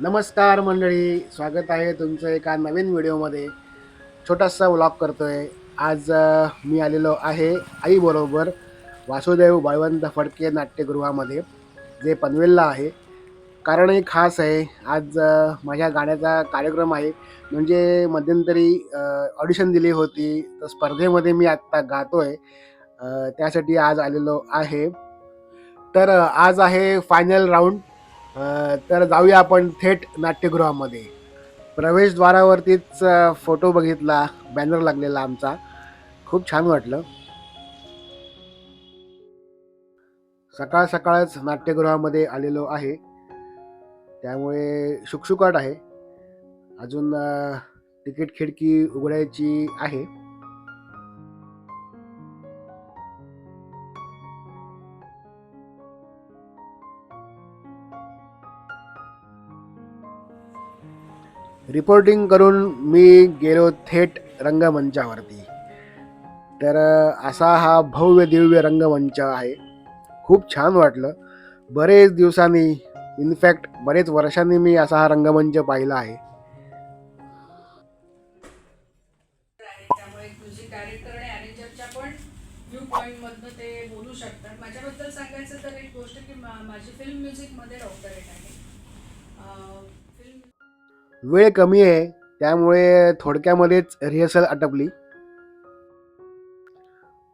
नमस्कार मंडळी स्वागत आहे तुमचं एका नवीन व्हिडिओमध्ये. छोटासा व्लॉग करतो आहे आज मी आलेलो आहे आईबरोबर वासुदेव बळवंत फडके नाट्यगृहामध्ये जे पनवेलला आहे. कारणही खास आहे आज माझ्या गाण्याचा कार्यक्रम आहे. म्हणजे मध्यंतरी ऑडिशन दिली होती तर स्पर्धेमध्ये मी आत्ता गातो आहे त्यासाठी आज आलेलो आहे. तर आज आहे फायनल राऊंड तर जाऊया आपण थेट नाट्यगृहामध्ये. प्रवेशद्वारावरतीच फोटो बघितला बॅनर लागलेला आमचा. खूप छान वाटलं. सकाळ सकाळच नाट्यगृहामध्ये आलेलो आहे. त्यामुळे शुकशुकाट आहे. अजून तिकीट खिडकी उघडायची आहे. रिपोर्टिंग करून मी गेलो थेट रंगमंचावरती. तर असा हा भव्य दिव्य रंगमंच आहे. खूप छान वाटलं. बरेच दिवसांनी इनफॅक्ट बरेच वर्षांनी मी असा हा रंगमंच पाहिला आहे. माझी फिल्म डॉक्टरेट आहे. वेळ कमी आहे त्यामुळे थोडक्यामध्येच रिहर्सल आटपली.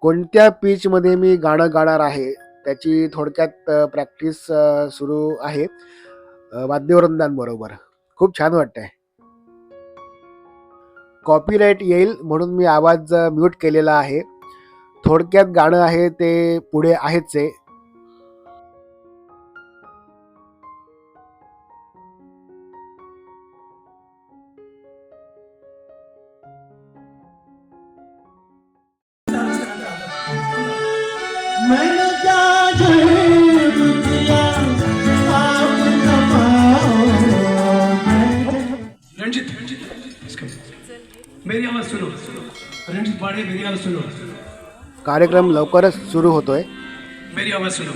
कोणत्या पिचमध्ये मी गाणं गाणार आहे त्याची थोडक्यात प्रॅक्टिस सुरू आहे. वाद्यवृंदांबरोबर. खूप छान वाटतंय. कॉपीराईट येईल म्हणून मी आवाज म्यूट केलेला आहे. थोडक्यात गाणं आहे ते पुढे आहेच आहे. रणजित मेरी आवाज सुनो। रणजित पाड़े मेरी आवाज सुनो। कार्यक्रम लवकरच सुरू होतोय। मेरी आवाज सुनो।